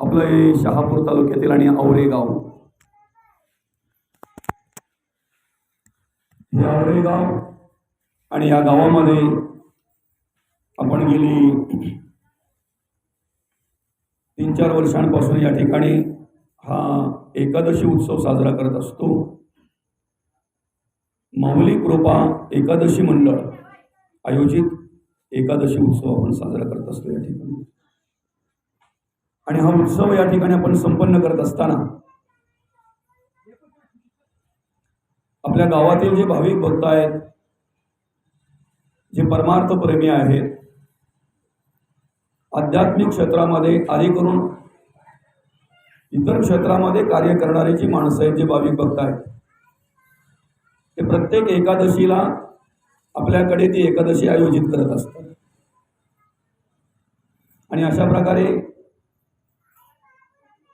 आपलं हे शहापूर तालुक्यातील आणि आवरेगाव हे आवरेगाव आणि या गावामध्ये आपण गेली तीन चार वर्षांपासून या ठिकाणी हा एकादशी उत्सव साजरा करत असतो. माऊली कृपा एकादशी मंडळ आयोजित एकादशी उत्सव आपण साजरा करत असतो या ठिकाणी. आणि हा उत्सव या ठिकाणी आपण संपन्न करत असताना आपल्या गावातील जे भाविक भक्त आहेत जे परमार्थ प्रेमी आहेत आध्यात्मिक क्षेत्रामध्ये आधी करून इतर क्षेत्रामध्ये कार्य करणारी जी माणसं आहेत जे भाविक भक्त आहेत ते प्रत्येक एकादशीला आपल्याकडे ती एकादशी आयोजित करत असतात. आणि अशा प्रकारे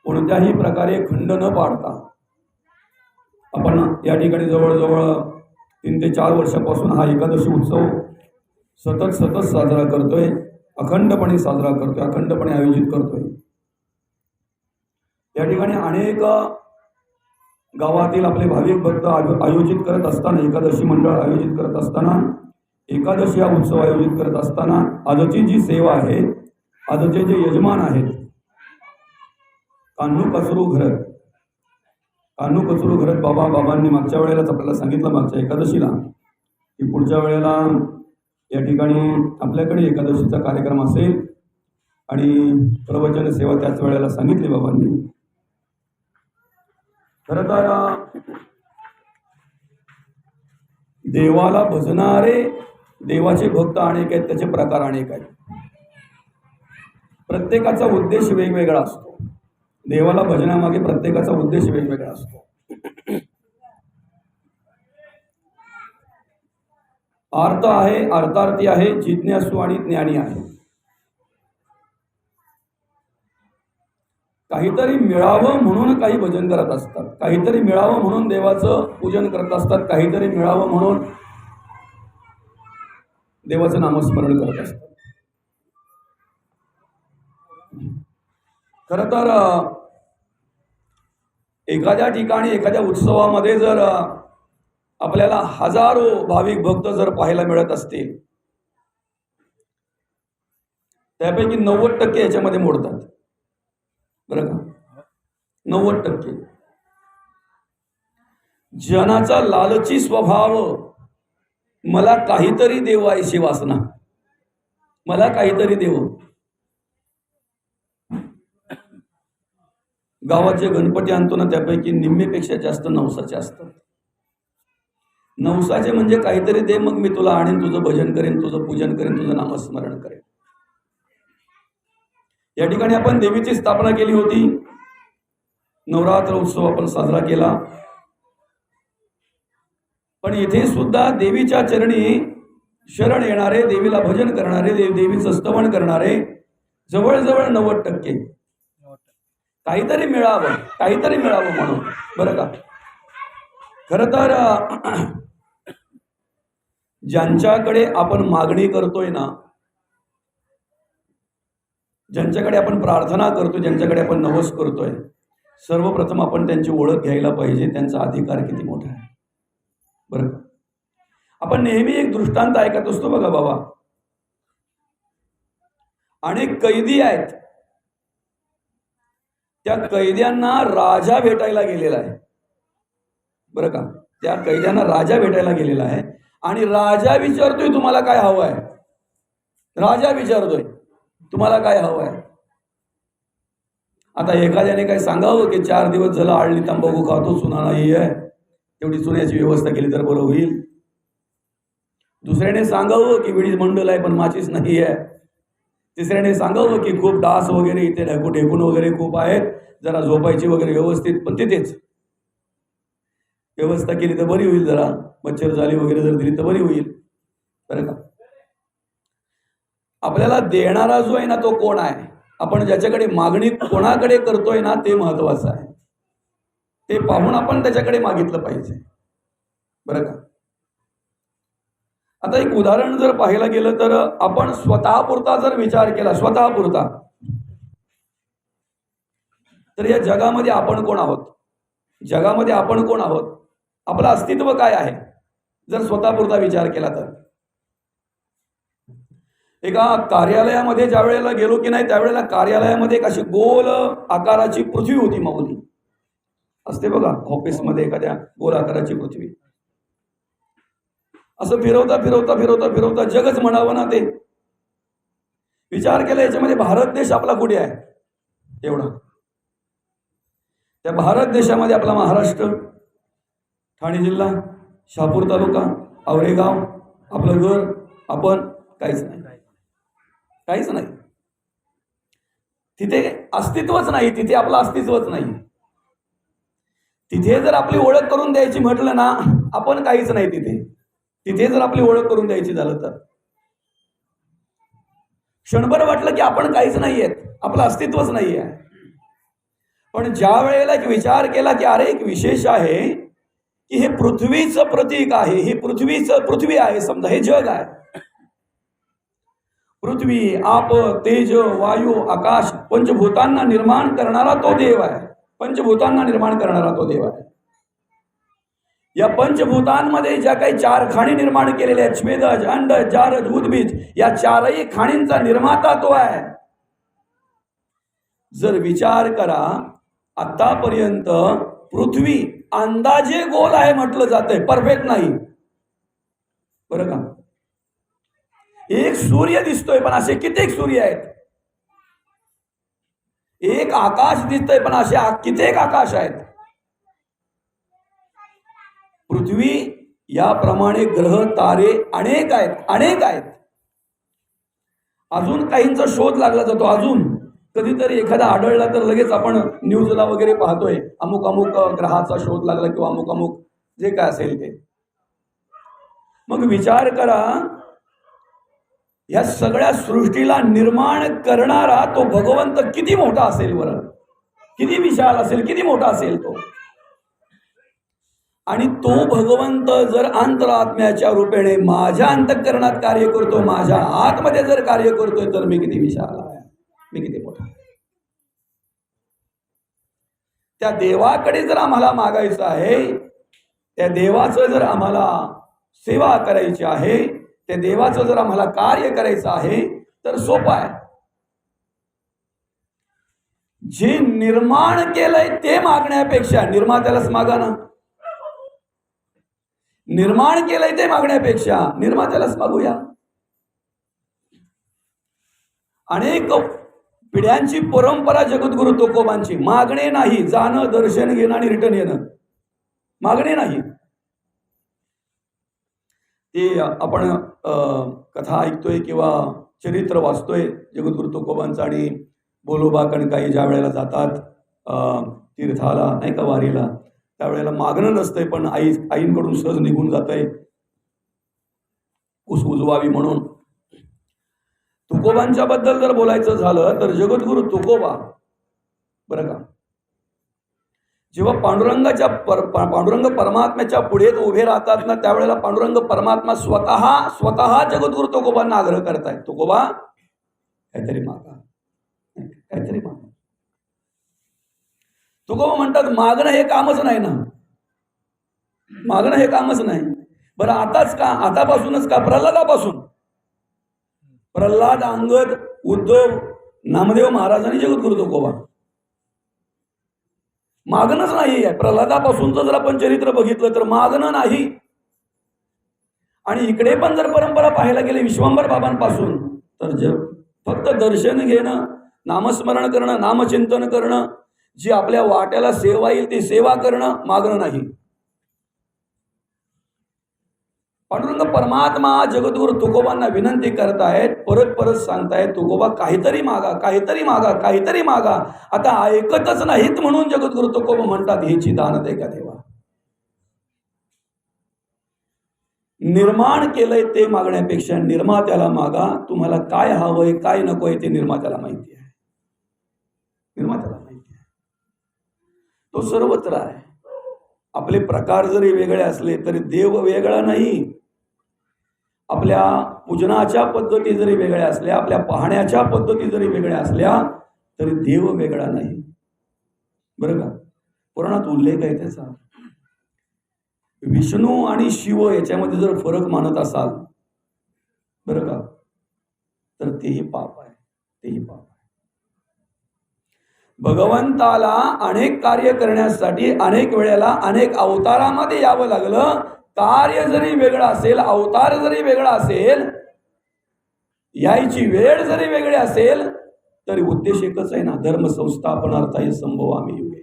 कोणत्याही प्रकारे खंड न पाडता आपण या ठिकाणी जवळजवळ तीन ते चार वर्षापासून हा एकादशी उत्सव सतत सतत साजरा करतोय अखंडपणे साजरा करतोय अखंडपणे आयोजित करतोय. या ठिकाणी अनेक गावातील आपले भाविक भक्त आयोजित करत असताना एकादशी मंडळ आयोजित करत असताना एकादशी हा उत्सव आयोजित करत असताना आजची जी सेवा आहे आजचे जे यजमान आहेत कानू कचरू घरत कानू कचरू घरत बाबा बाबांनी मागच्या वेळेलाच आपल्याला सांगितलं मागच्या एकादशीला की पुढच्या वेळेला या ठिकाणी आपल्याकडे एकादशीचा कार्यक्रम असेल. आणि प्रवचन सेवा त्याच वेळेला सांगितली बाबांनी. खरं तर देवाला भजणारे देवाचे भक्त अनेक आहेत त्याचे प्रकार अनेक आहेत. प्रत्येकाचा उद्देश वेगवेगळा असतो. देवाला भजनामागे प्रत्येकाचा उद्देश वेगवेगळा असतो. अर्थ आहे अर्थार्थी आहे जिज्ञासू आणि ज्ञानी आहे. काहीतरी मिळावं म्हणून काही भजन करत असतात. काहीतरी मिळावं म्हणून देवाचं पूजन करत असतात. काहीतरी मिळावं म्हणून देवाचं नामस्मरण करत असतात. खर तर एखाद्या ठिकाणी एखाद्या उत्सवामध्ये जर आपल्याला हजारो भाविक भक्त जर पाहायला मिळत असतील त्यापैकी नव्वद टक्के याच्यामध्ये मोडतात. बरं का? नव्वद टक्के. जनाचा लालची स्वभाव मला काहीतरी देव आहे वासना. मला काहीतरी देव. गावात जे गणपती आणतो ना त्यापैकी निम्मेपेक्षा जास्त नवसाचे असतात. नवसाचे म्हणजे काहीतरी दे मग मी तुला आणीन तुझं भजन करेन तुझं पूजन करेन तुझं नामस्मरण करेन. या ठिकाणी आपण देवीची स्थापना केली होती. नवरात्र उत्सव आपण साजरा केला. पण इथे सुद्धा देवीच्या चरणी शरण येणारे देवीला भजन करणारे देव देवीचं स्तवन करणारे जवळजवळ नव्वद टक्के काहीतरी मिळावं काहीतरी मिळावं म्हणून. बरं का? खरं तर ज्यांच्याकडे आपण मागणी करतोय ना ज्यांच्याकडे आपण प्रार्थना करतो ज्यांच्याकडे आपण नवस करतोय सर्वप्रथम आपण त्यांची ओळख घ्यायला पाहिजे. त्यांचा अधिकार किती मोठा आहे. बरं का? आपण नेहमी एक दृष्टांत ऐकत असतो बघा बाबा. अनेक कैदी आहेत. त्या कैद्यांना राजा भेटायला गेलेला आहे. बरं का? त्या कैद्यांना राजा भेटायला गेलेला आहे. आणि राजा विचारतोय तुम्हाला काय हवं आहे राजा विचारतोय तुम्हाला काय हवं आहे आता एखाद्याने काय सांगावं की चार दिवस झालं आळली तंबाखू खातो सुना नाही आहे तेवढी चुन्याची व्यवस्था केली तर बरं होईल. दुसऱ्याने सांगावं की विडीज मंडल आहे पण माचीच नाही आहे तिसऱ्याने सांगावं की खूप डास वगैरे इथे ढकू ढेकून वगैरे खूप आहेत. जरा झोपायची वगैरे व्यवस्थित पण तिथेच. व्यवस्था केली तर बरी होईल जरा. मच्छर झाली वगैरे जर दिली तर बरी होईल. बरं का? आपल्याला देणारा जो आहे ना तो कोण आहे? आपण ज्याच्याकडे मागणी कोणाकडे करतोय ना ते महत्वाचं आहे. ते पाहून आपण त्याच्याकडे मागितलं पाहिजे. बरं का? आता एक उदाहरण जर पाहायला गेलं तर आपण स्वतःपुरता जर विचार केला स्वतःपुरता तर या जगामध्ये आपण कोण आहोत? जगामध्ये आपण कोण आहोत? आपलं अस्तित्व काय आहे? जर स्वतःपुरता विचार केला तर. एका कार्यालयामध्ये ज्या वेळेला गेलो की नाही त्यावेळेला कार्यालयामध्ये एक अशी गोल आकाराची पृथ्वी होती माऊली. असते बघा ऑफिसमध्ये एखाद्या गोल आकाराची पृथ्वी. असं फिरवता फिरवता फिरवता फिरवता जगच म्हणावं ना ते. विचार केला याच्यामध्ये भारत देश आपला कुठे आहे? एवढा. त्या भारत देशामध्ये आपला महाराष्ट्र ठाणे जिल्हा शहापूर तालुका आवरेगाव आपलं घर आपण काहीच नाही. काहीच नाही. तिथे अस्तित्वच नाही तिथे आपलं अस्तित्वच नाही. तिथे जर आपली ओळख करून द्यायची म्हटलं ना आपण काहीच नाही तिथे. तिथे जर आपली ओळख करून द्यायची झालं तर. क्षणभर वाटलं की आपण काहीच नाही आहेत आपलं अस्तित्वच नाही आहे पण ज्या वेळेला एक विचार केला की अरे एक विशेष आहे की हे पृथ्वीचं प्रतीक आहे हे पृथ्वीचं पृथ्वी आहे समजा हे जग आहे. पृथ्वी आप तेज वायू आकाश पंचभूतांना निर्माण करणारा तो देव आहे. पंचभूतांना निर्माण करणारा तो देव आहे. या पंचभूतांमध्ये ज्या काही चार खाणी निर्माण केलेल्या आहेत स्वेदज अंडज जारज उद्बीज या चारही खाणींचा निर्माता तो आहे. जर विचार करा आतापर्यंत पृथ्वी अंदाजे गोल आहे म्हटलं जातंय परफेक्ट नाही. बरं का? एक सूर्य दिसतोय पण असे कित्येक सूर्य आहेत. एक आकाश दिसतोय पण असे कितीक कित्येक आकाश आहेत. पृथ्वी याप्रमाणे ग्रह तारे अनेक आहेत अनेक आहेत. अजून काहींचा शोध लागला जातो. अजून कधीतरी एखादा आढळला तर लगेच आपण न्यूजला वगैरे पाहतोय. अमुक अमुक ग्रहाचा शोध लागला किंवा अमुक अमुक जे काय असेल ते. मग विचार करा या सगळ्या सृष्टीला निर्माण करणारा तो भगवंत किती मोठा असेल बरं? किती विशाल असेल किती मोठा असेल तो? आणि तो भगवंत जर अंतरात्म्याच्या रूपेने माझ्या अंतःकरणात कार्य करतो माझ्या आतमध्ये जर कार्य करतोय तर मी किती विशाल आहे? मी किती मोठा आहे. त्या देवाकडे जर आम्हाला मागायचं आहे त्या देवाचं जर आम्हाला सेवा करायची आहे त्या देवाचं जर आम्हाला कार्य करायचं आहे तर सोपं आहे. जे निर्माण केलंय ते मागण्यापेक्षा निर्मात्यालाच मागा ना. निर्माण केलंय ते मागण्यापेक्षा. निर्मात्यालाच मागूया अनेक पिढ्यांची परंपरा जगद्गुरु तुकोबांची. मागणे नाही जाणं दर्शन घेणं आणि रिटर्न येणं. मागणे नाही. ते आपण कथा ऐकतोय किंवा चरित्र वाचतोय जगद्गुरु तुकोबांचं आणि बोलोबा कणकाई ज्या वेळेला जातात तीर्थाला नाही का वारीला त्यावेळेला मागणं नसतंय पण आई आईंकडून सहज निघून जात आहे कुस उजवावी म्हणून. तुकोबांच्या बद्दल जर बोलायचं झालं तर जगद्गुरु तुकोबा बरं का? जेव्हा पांडुरंगाच्या पर पांडुरंग परमात्म्याच्या पुढे उभे राहतात ना त्यावेळेला पांडुरंग परमात्मा स्वतः स्वतः जगद्गुरु तुकोबांना आग्रह करतायत. तुकोबा काहीतरी मागा. काहीतरी मागा. तुकोबा म्हणतात मागणं हे कामच नाही ना. मागणं हे कामच नाही. बरं आताच का आतापासूनच का प्रल्हादापासून? प्रल्हाद अंगद उद्धव नामदेव महाराजांनी जगद्गुरु तुकोबा मागणंच नाही आहे प्रल्हादापासूनचं जर आपण चरित्र बघितलं तर मागणं नाही. आणि इकडे पण जर परंपरा पाहायला गेली विश्वंभर बाबांपासून तर ज फक्त दर्शन घेणं नामस्मरण करणं नामचिंतन करणं जी आपल्या वाट्याला सेवा येईल ती सेवा करणं मागणं नाही. पांडुरंग परमात्मा जगद्गुरु तुकोबांना विनंती करतायत परत परत सांगतायत तुकोबा काहीतरी मागा काहीतरी मागा काहीतरी मागा. आता ऐकतच नाहीत म्हणून जगद्गुरु तुकोबा म्हणतात हेची दानत आहे का देवा? निर्माण केलंय ते मागण्यापेक्षा निर्मात्याला मागा. तुम्हाला काय हवंय काय नकोय ते निर्मात्याला माहिती आहे. निर्मात्याला माहिती आहे तो सर्वत्र आहे. आपले प्रकार जरी वेगळे असले तरी देव वेगळा नाही. आपल्या पूजनाच्या पद्धती जरी वेगळ्या असल्या आपल्या पाहण्याच्या पद्धती जरी वेगळ्या असल्या तरी देव वेगळा नाही. बरं का? पुराणात उल्लेख आहे त्याचा. विष्णू आणि शिव याच्यामध्ये जर फरक मानत असाल बरं का? तर तेही पाप आहे. तेही पाप आहे. भगवंताला अनेक कार्य करण्यासाठी अनेक वेळेला अनेक अवतारामध्ये यावं लागलं. कार्य जरी वेगळं असेल अवतार जरी वेगळा असेल यायची वेळ जरी वेगळी असेल तरी उद्देश एकच आहे ना धर्म संस्थापनार्थाय संभव आम्ही युगे.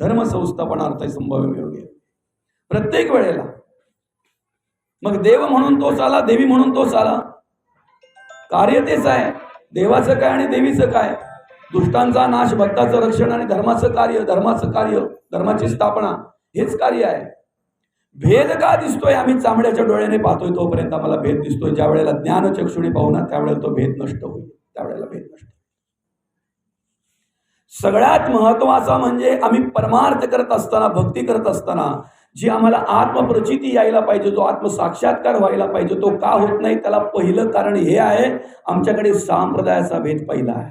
धर्म संस्थापनार्थाय संभव योगे. प्रत्येक वेळेला. मग देव म्हणून तोच आला देवी म्हणून तोच आला कार्य तेच आहे. देवाचं काय आणि देवीचं काय? दुष्टांचा नाश भक्ताचं रक्षण आणि धर्माचं कार्य धर्माचं कार्य धर्माची स्थापना हेच कार्य आहे. भेद का दिसतोय? आम्ही चांबड्याच्या डोळ्याने पाहतोय तोपर्यंत आम्हाला भेद दिसतोय. ज्या वेळेला ज्ञान चक्षुने पाहू ना त्यावेळेला तो भेद नष्ट होईल. त्यावेळेला भेद नष्ट सगळ्यात महत्त्वाचा म्हणजे आम्ही परमार्थ करत असताना भक्ती करत असताना जी आम्हाला आत्मप्रचिती यायला पाहिजे जो आत्मसाक्षात्कार व्हायला पाहिजे तो का होत नाही त्याला पहिलं कारण हे आहे आमच्याकडे सांप्रदायाचा भेद पहिला आहे.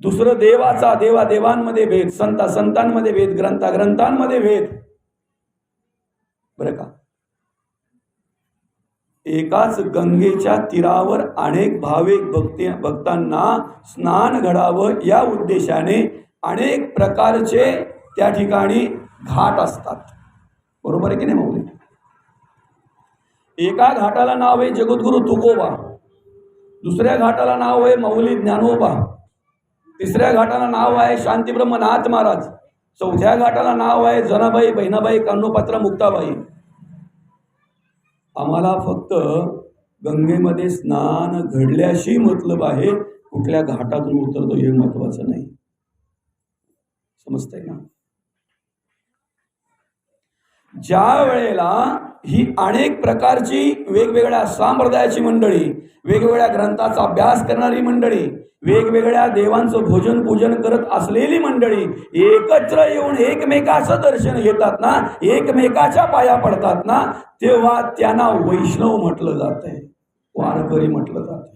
दुसरं देवाचा देवा देवांमध्ये भेद संता संतांमध्ये भेद ग्रंथा ग्रंथांमध्ये भेद. बरं का? एकाच गंगेच्या तीरावर अनेक भाविक भक्ती भक्तांना स्नान घडावं या उद्देशाने अनेक प्रकारचे त्या ठिकाणी घाट असतात. बरोबर आहे की नाही मौली? एका घाटाला नाव आहे जगद्गुरु तुकोबा दुसऱ्या घाटाला नाव आहे मौली ज्ञानोबा. तिसऱ्या घाटाला नाव आहे शांतीब्रह्म नाथ महाराज. चौथ्या घाटाला नाव आहे जनाबाई बहिणाबाई कान्होपात्र मुक्ताबाई. आम्हाला फक्त गंगेमध्ये स्नान घडल्याशी मतलब आहे कुठल्या घाटातून उतरतो हे महत्वाचं नाही. समजतंय ना? ज्या वेळेला ही अनेक प्रकारची वेगवेगळ्या सांप्रदायाची मंडळी वेगवेगळ्या ग्रंथाचा अभ्यास करणारी मंडळी वेगवेगळ्या देवांचं भोजन पूजन करत असलेली मंडळी एकत्र येऊन एकमेकाचं दर्शन घेतात ना एकमेकाच्या पाया पडतात ना तेव्हा त्यांना वैष्णव म्हटलं जात आहे वारकरी म्हटलं जात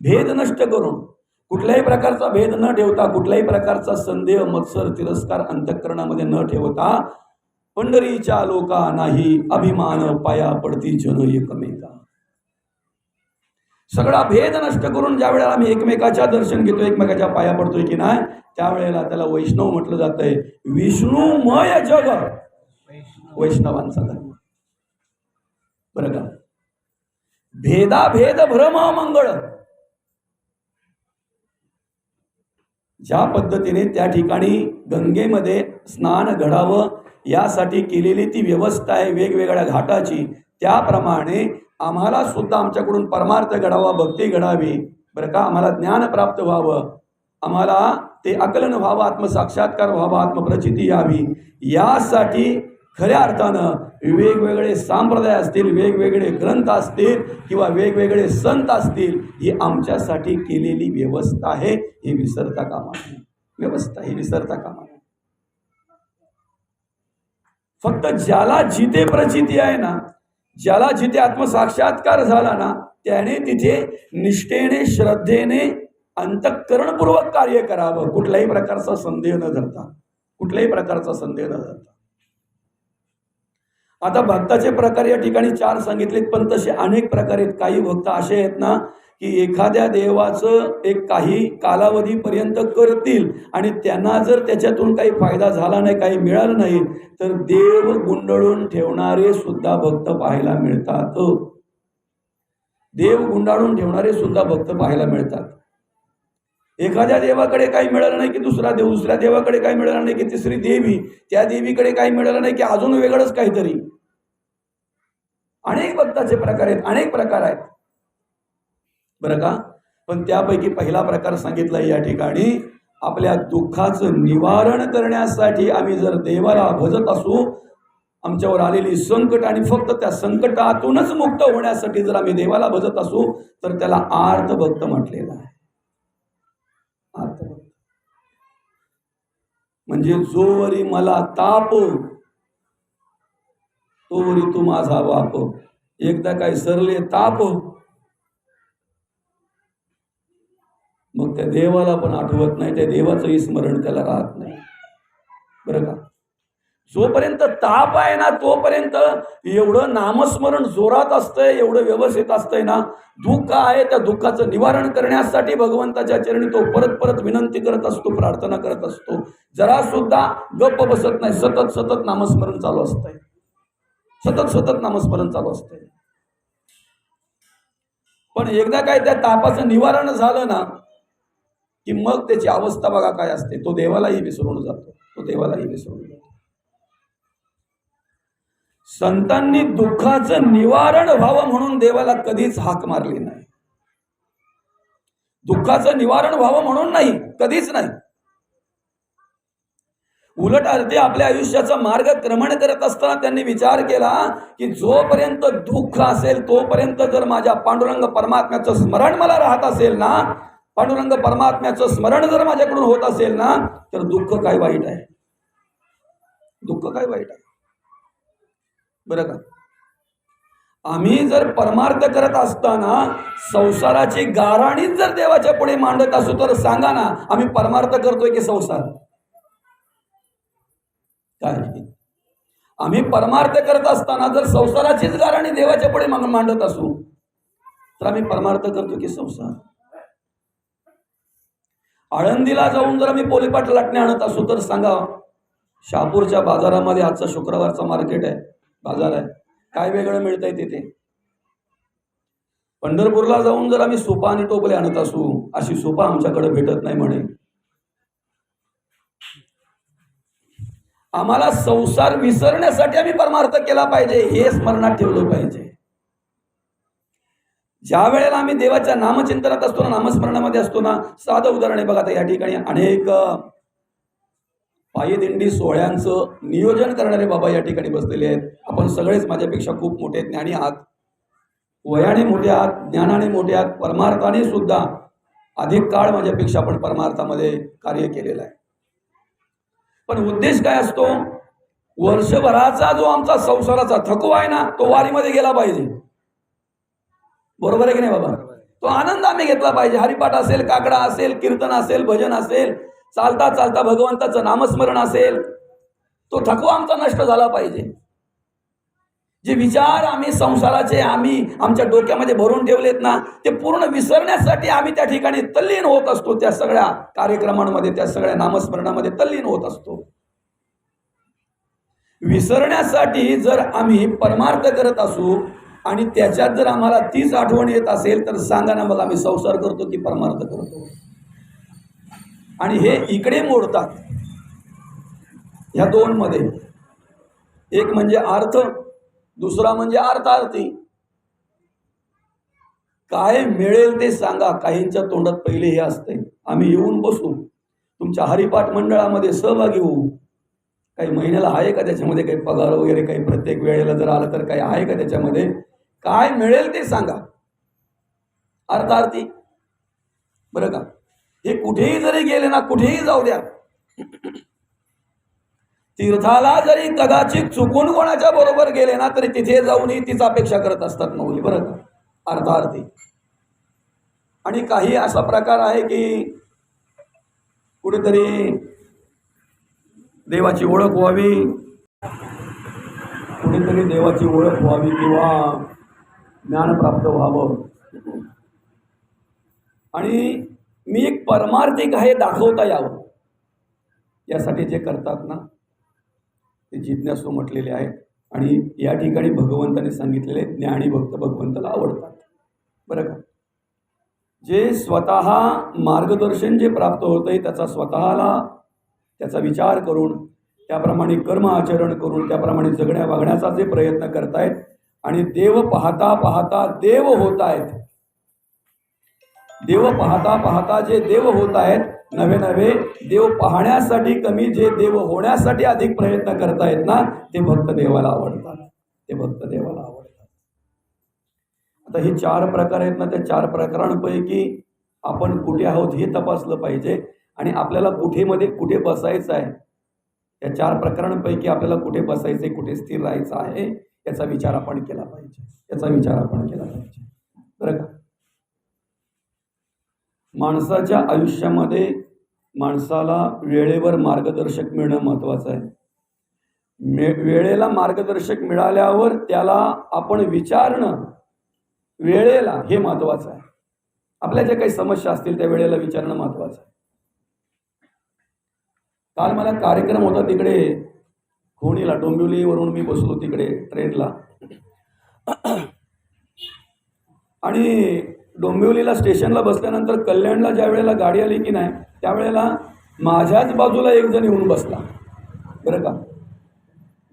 भेद नष्ट करून कुठल्याही प्रकारचा भेद न ठेवता कुठल्याही प्रकारचा संदेह मत्सर तिरस्कार अंतःकरणामध्ये न ठेवता पंढरीच्या लोका नाही अभिमान पाया पडती जन एकमेका. सगळा भेद नष्ट करून ज्या वेळेला आम्ही एकमेकाच्या दर्शन घेतो एकमेकाच्या पाया पडतोय की नाही त्यावेळेला त्याला वैष्णव म्हटलं जात आहे विष्णुमय जग. वैष्णवांचा धर्म. बरं का? भेदाभेद भ्रम मंगळ. ज्या पद्धतीने त्या ठिकाणी गंगेमध्ये स्नान घडावं यासाठी केलेली ती व्यवस्था आहे वेगवेगळ्या घाटाची. त्याप्रमाणे आम्हाला सुद्धा आमच्याकडून परमार्थ घडावा भक्ती घडावी. बरं का? आम्हाला ज्ञान प्राप्त व्हावं. आम्हाला ते आकलन व्हावं आत्मसाक्षात्कार व्हावा आत्मप्रचिती यावी. यासाठी खऱ्या अर्थानं वेगवेगळे सांप्रदाय असतील वेगवेगळे ग्रंथ असतील किंवा वेगवेगळे संत असतील ही आमच्यासाठी केलेली व्यवस्था आहे. हे विसरता कामा व्यवस्था ही विसरता कामा फक्त ज्याला जिथे प्रचिती आहे ना ज्याला जिथे आत्मसाक्षात्कार झाला ना त्याने तिथे निष्ठेने श्रद्धेने अंतःकरणपूर्वक कार्य करावं. कुठल्याही प्रकारचा संदेह न धरता. कुठल्याही प्रकारचा संदेह न धरता. आता भक्ताचे प्रकार या ठिकाणी चार सांगितलेत पण तसे अनेक प्रकार आहेत. काही भक्त असे आहेत ना की एखाद्या देवाचं एक काही कालावधीपर्यंत करतील आणि त्यांना जर त्याच्यातून काही फायदा झाला नाही काही मिळालं नाही तर देव गुंडळून ठेवणारे सुद्धा भक्त पाहायला मिळतात. देव गुंडाळून ठेवणारे सुद्धा भक्त पाहायला मिळतात. एखाद्या देवाकडे काही मिळालं नाही की दुसरा देव दुसऱ्या देवाकडे काही मिळालं नाही की तिसरी देवी त्या देवीकडे काही मिळालं नाही की अजून वेगळंच काहीतरी. अनेक भक्ताचे प्रकार आहेत अनेक प्रकार आहेत. बरं का? पण त्यापैकी पहिला प्रकार सांगितला या ठिकाणी आपल्या दुःखाचं निवारण करण्यासाठी आम्ही जर देवाला भजत असू आमच्यावर आलेली संकट आणि फक्त त्या संकटातूनच मुक्त होण्यासाठी जर आम्ही देवाला भजत असू तर त्याला आर्तभक्त म्हटलेला आहे. आर्तभक्त. म्हणजे जोवरी मला ताप तोवरी तू माझा बाप एकदा काय सरले ताप मग त्या देवाला पण आठवत नाही त्या देवाचंही स्मरण त्याला राहत नाही. बरं का? जोपर्यंत ताप आहे ना तोपर्यंत एवढं नामस्मरण जोरात असतंय एवढं व्यवस्थित असतंय ना दुःख आहे त्या दुःखाचं निवारण करण्यासाठी भगवंताच्या चरणी तो परत परत विनंती करत असतो प्रार्थना करत असतो. जरा सुद्धा गप्प बसत नाही सतत सतत नामस्मरण चालू असतंय. सतत सतत नामस्मरण चालू असतंय. पण एकदा काय त्या तापाचं निवारण झालं ना की मग त्याची अवस्था बघा काय असते. तो देवालाही विसरून जातो. तो देवालाही विसरून जातो. संतांनी दुःखाचं निवारण व्हावं म्हणून देवाला कधीच हाक मारली नाही. दुःखाचं निवारण व्हावं म्हणून नाही कधीच नाही. उलट अर्धे आपल्या आयुष्याचा मार्ग क्रमण करत असताना त्यांनी विचार केला की जोपर्यंत दुःख असेल तोपर्यंत जर माझ्या पांडुरंग परमात्म्याचं स्मरण मला राहत असेल ना पांडुरंग परमात्म्याचं स्मरण जर माझ्याकडून होत असेल ना तर दुःख काय वाईट आहे? दुःख काय वाईट आहे? बरं का? आम्ही जर परमार्थ करत असताना संसाराची गाराणीच जर देवाच्या पुढे मांडत असू तर सांगा ना आम्ही परमार्थ करतोय की संसार? काय? आम्ही परमार्थ करत असताना जर संसाराचीच गाराणी देवाच्या पुढे मांडत असू तर आम्ही परमार्थ करतो की संसार? आळंदीला जाऊन जर आम्ही पोलीपाट लाटणे आणत असू तर सांगा शहापूरच्या बाजारामध्ये आजचा शुक्रवारचा मार्केट आहे बाजार आहे. काय वेगळं मिळतंय तिथे? पंढरपूरला जाऊन जर आम्ही सोपा आणि टोपले आणत असू अशी सोपा आमच्याकडे भेटत नाही म्हणे. आम्हाला संसार विसरण्यासाठी आम्ही परमार्थ केला पाहिजे हे स्मरणात ठेवलं पाहिजे. ज्या वेळेला आम्ही देवाच्या नामचिंतनात असतो ना नामस्मरणामध्ये असतो ना साधं उदाहरण आहे बघा आता या ठिकाणी. अनेक पायदिंडी सोहळ्यांचं नियोजन करणारे बाबा या ठिकाणी बसलेले आहेत. आपण सगळेच माझ्यापेक्षा खूप मोठे ज्ञानी आहात. वयाने मोठे आहात ज्ञानाने मोठे आहात परमार्थाने सुद्धा अधिक काळ माझ्यापेक्षा आपण परमार्थामध्ये कार्य केलेलं आहे. पण उद्देश काय असतो? वर्षभराचा जो आमचा संसाराचा थकवा आहे ना तो वारीमध्ये गेला पाहिजे. बरोबर आहे की नाही बाबा? तो आनंद आम्ही घेतला पाहिजे. हरिपाठ असेल काकडा असेल कीर्तन असेल भजन असेल चालता चालता भगवंताचं नामस्मरण असेल तो थकवा आमचा नष्ट झाला पाहिजे. जे विचार आम्ही संसाराचे आम्ही आमच्या डोक्यामध्ये भरून ठेवलेत ना ते पूर्ण विसरण्यासाठी आम्ही त्या ठिकाणी तल्लीन होत असतो. त्या सगळ्या कार्यक्रमांमध्ये त्या सगळ्या नामस्मरणामध्ये तल्लीन होत असतो. विसरण्यासाठी जर आम्ही परमार्थ करत असू आणि त्याच्यात जर आम्हाला तीच आठवण येत असेल तर सांगा ना मग आम्ही संसार करतो की परमार्थ करतो. आणि हे इकडे मोडतात. ह्या दोनमध्ये एक म्हणजे अर्थ दुसरा म्हणजे अर्थार्थी. काय मिळेल ते सांगा काहींच्या तोंडात पहिले हे असते. आम्ही येऊन बसू. तुमच्या हरिपाठ मंडळामध्ये सहभागी होऊ. काही महिन्याला आहे का त्याच्यामध्ये? काही पगार वगैरे काही प्रत्येक वेळेला जर आलं तर काही आहे का त्याच्यामध्ये? काय मिळेल ते सांगा. अर्थार्थी बरं का? हे कुठेही जरी गेले ना कुठेही जाऊ द्या. तीर्थाला जरी कदाचित चुकून कोणाच्या बरोबर गेले ना तरी तिथे जाऊनही तीच अपेक्षा करत असतात मौली बरं का? अर्थार्थी. आणि काही असा प्रकार आहे की कुठेतरी देवाची ओळख व्हावी कुठेतरी देवाची ओळख व्हावी किंवा ज्ञान प्राप्त व्हावं. आणि मी एक परमार्थिक आहे दाखवता यावं. यासाठी जे करतात ना ते जिज्ञासू म्हटलेले आहेत. आणि या ठिकाणी भगवंताने सांगितलेले ज्ञानी भक्त भगवंताला आवडतात. बरं का? जे स्वतः मार्गदर्शन जे प्राप्त होतंय त्याचा स्वतःला त्याचा विचार करून त्याप्रमाणे कर्म आचरण करून त्याप्रमाणे जगण्या वागण्याचा जे प्रयत्न करतायत आणि देव पाहता पाहता देव होत आहेत. देव पाहता पाहता जे देव होत आहेत नवे नवे देव पाहण्यासाठी कमी जे देव होण्यासाठी अधिक प्रयत्न करतायत ना ते भक्त देवाला आवडतात. ते भक्त देवाला आवडतात. आता हे चार प्रकार आहेत ना त्या चार प्रकारांपैकी आपण कुठे आहोत हे तपासलं पाहिजे. आणि आपल्याला कुठेमध्ये कुठे बसायचं आहे या चार प्रकरणांपैकी आपल्याला कुठे बसायचं आहे कुठे स्थिर राहायचं आहे याचा विचार आपण केला पाहिजे. याचा विचार आपण केला पाहिजे. बरं का? माणसाच्या आयुष्यामध्ये माणसाला वेळेवर मार्गदर्शक मिळणं महत्त्वाचं आहे. मे वेळेला मार्गदर्शक मिळाल्यावर त्याला आपण विचारणं वेळेला हे महत्त्वाचं आहे. आपल्या ज्या काही समस्या असतील त्या वेळेला विचारणं महत्त्वाचं आहे. काल मला कार्यक्रम होता तिकडे. खोणीला डोंबिवलीवरून मी बसलो तिकडे ट्रेनला आणि डोंबिवलीला स्टेशनला बसल्यानंतर कल्याणला ज्या वेळेला गाडी आली की नाही त्यावेळेला माझ्याच बाजूला एक जण येऊन बसला. बरं का?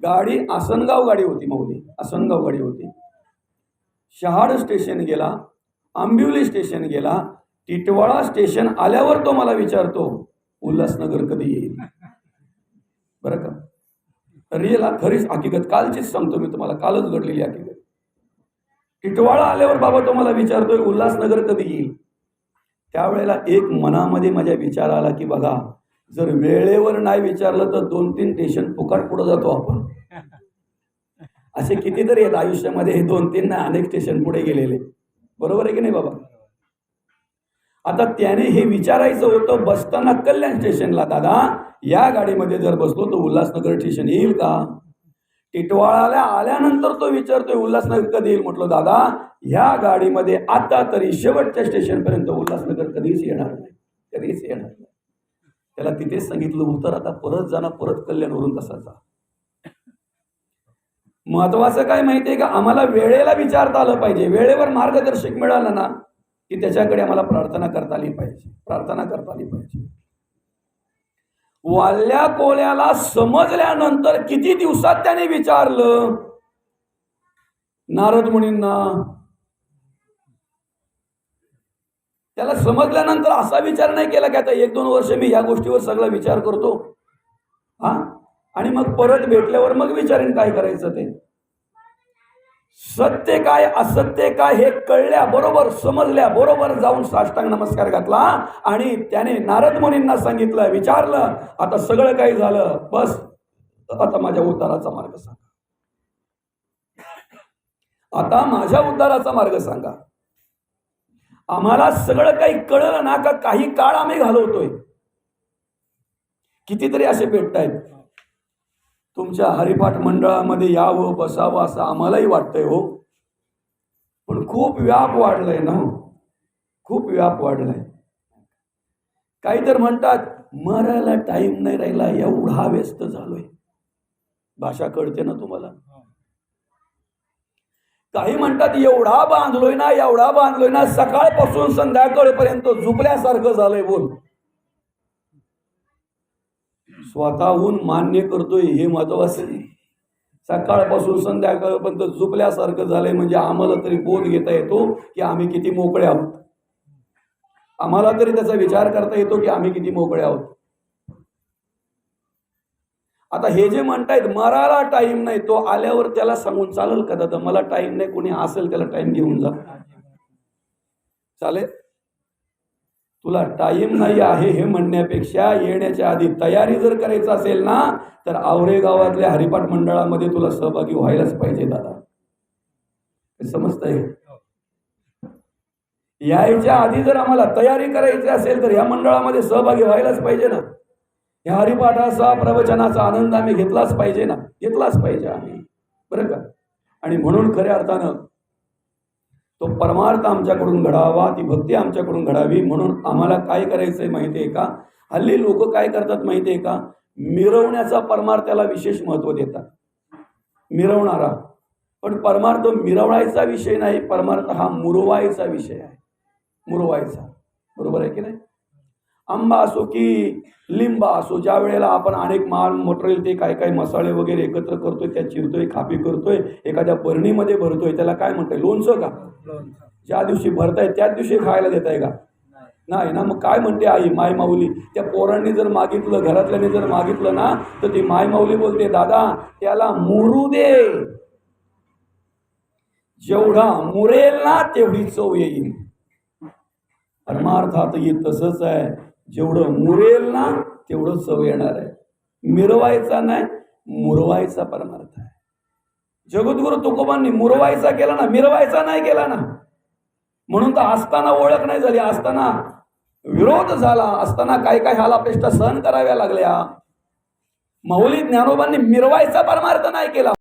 गाडी आसनगाव गाडी होती माऊली आसनगाव गाडी होती. शहाड स्टेशन गेला आंबिवली स्टेशन गेला टिटवाळा स्टेशन आल्यावर तो मला विचारतो उल्हासनगर कधी येईल? बरं का? रिअल खरीच हकीकत कालचीच सांगतो मी तुम्हाला कालच घडलेली हकीकत. टिटवाळा आल्यावर बाबा तो मला विचारतोय उल्हासनगर कधी येईल? त्यावेळेला एक मनामध्ये माझ्या विचार आला की बघा जर वेळेवर नाही विचारलं तर दोन तीन स्टेशन फुकट पुढे जातो आपण. असे कितीतरी आहेत आयुष्यामध्ये हे दोन तीन ना अनेक स्टेशन पुढे गेलेले. बरोबर आहे की नाही बाबा? आता त्याने हे विचारायचं होतं बसताना कल्याण स्टेशनला दादा या गाडीमध्ये जर बसलो तर उल्हासनगर स्टेशन येईल का? टिटवाळाला आल्यानंतर तो विचारतोय उल्हासनगर कधी येईल? म्हटलं दादा ह्या गाडीमध्ये आता तरी शेवटच्या स्टेशनपर्यंत उल्हासनगर कधीच येणार नाही कधीच येणार नाही. त्याला तिथेच सांगितलं उतर आता परत जाणं परत कल्याणवरून तसा जा. महत्वाचं काय माहितीये का? आम्हाला वेळेला विचारता आलं पाहिजे. वेळेवर मार्गदर्शक मिळालं ना. की त्याच्याकडे आम्हाला प्रार्थना करता आली पाहिजे. प्रार्थना करता आली पाहिजे. वाल्या कोल्याला समजल्यानंतर किती दिवसात त्याने विचारलं? नारद मुनींना त्याला समजल्यानंतर असा विचार नाही केला की आता एक दोन वर्ष मी या गोष्टीवर सगळा विचार करतो. हा? आणि मग परत भेटल्यावर मग विचारेन काय करायचं ते. सत्य काय असत्य काय हे कळल्या बरोबर समजल्या बरोबर जाऊन साष्टांग नमस्कार घातला आणि त्याने नारद मुनींना सांगितलं विचारलं आता सगळं काही झालं बस. आता माझ्या उद्धाराचा मार्ग सांगा. आता माझ्या उद्धाराचा मार्ग सांगा. आम्हाला सगळं काही कळलं ना का काही काळ आम्ही घालवतोय. कितीतरी असे भेटत आहेत तुमच्या हरिपाठ मंडळामध्ये यावं बसावं असं आम्हालाही वाटतंय हो. पण खूप व्याप वाढलाय ना हो. खूप व्याप वाढलाय. काही तर म्हणतात मरायला टाइम नाही राहिला एवढा व्यस्त झालोय. भाषा कळते ना तुम्हाला? काही म्हणतात एवढा बांधलोय ना एवढा बांधलोय ना सकाळपासून संध्याकाळपर्यंत झुपल्यासारखं झालंय बोल. स्वतःहून मान्य करतोय हे महत्वाचं नाही सकाळपासून संध्याकाळपर्यंत झुपल्यासारखं झालंय म्हणजे आम्हाला तरी बोध घेता येतो की आम्ही किती मोकळे आहोत. आम्हाला तरी त्याचा विचार करता येतो की आम्ही किती मोकळे आहोत. आता हे जे म्हणतायत मराला टाइम नाही तो आल्यावर त्याला सांगून चालेल का दादा? मला टाइम नाही कोणी असेल त्याला टाइम घेऊन जा. चालेल? तुला टाइम नाही आहे हे म्हणण्यापेक्षा येण्याच्या आधी तयारी जर करायचं असेल ना तर आवरे गावातल्या हरिपाठ मंडळामध्ये तुला सहभागी व्हायलाच पाहिजे दादा. समजतंय? यायच्या आधी जर आम्हाला तयारी करायची असेल तर या मंडळामध्ये सहभागी व्हायलाच पाहिजे ना. या हरिपाठाचा प्रवचनाचा आनंद आम्ही घेतलाच पाहिजे ना. घेतलाच पाहिजे आम्ही. बरं का? आणि म्हणून खऱ्या अर्थानं तो परमार्थ आमच्याकडून घडावा ती भक्ती आमच्याकडून घडावी म्हणून आम्हाला काय करायचं आहे माहिती आहे का? हल्ली लोक काय करतात माहिती आहे का? मिरवण्याचा परमार्थाला विशेष महत्त्व देतात. मिरवणारा. पण परमार्थ मिरवण्याचा विषय नाही परमार्थ हा मुरवायचा विषय आहे. मुरवायचा. बरोबर आहे की नाही? आंबा असो की लिंबा असो ज्या वेळेला आपण अनेक माल मटेरियल ते काय काय मसाले वगैरे एकत्र करतोय त्या चिरतोय खापी करतोय एखाद्या बरणीमध्ये भरतोय त्याला काय म्हणतोय? लोणचं का? ज्या दिवशी भरताय त्याच दिवशी खायला देताय का? नाही. ना मग काय म्हणते आई माय माऊली त्या पोरांनी जर मागितलं घरातल्याने जर मागितलं ना तर ती माय माऊली बोलते दादा त्याला मुरू दे. जेवढा मुरेल ना तेवढी चव येईल. परमार्थात हे तसंच आहे. जेवढं मुरेल ना तेवढं चव येणार आहे. मिरवायचा नाही मुरवायचा परमार्थ आहे. जगद्गुरु तुकोबांनी मुरवायचा केला ना मिरवायचा नाही केला ना. म्हणून तर असताना ओळख नाही झाली असताना विरोध झाला असताना काय काय हालापेष्टा सहन कराव्या लागल्या. माऊली ज्ञानोबांनी मिरवायचा परमार्थ नाही केला.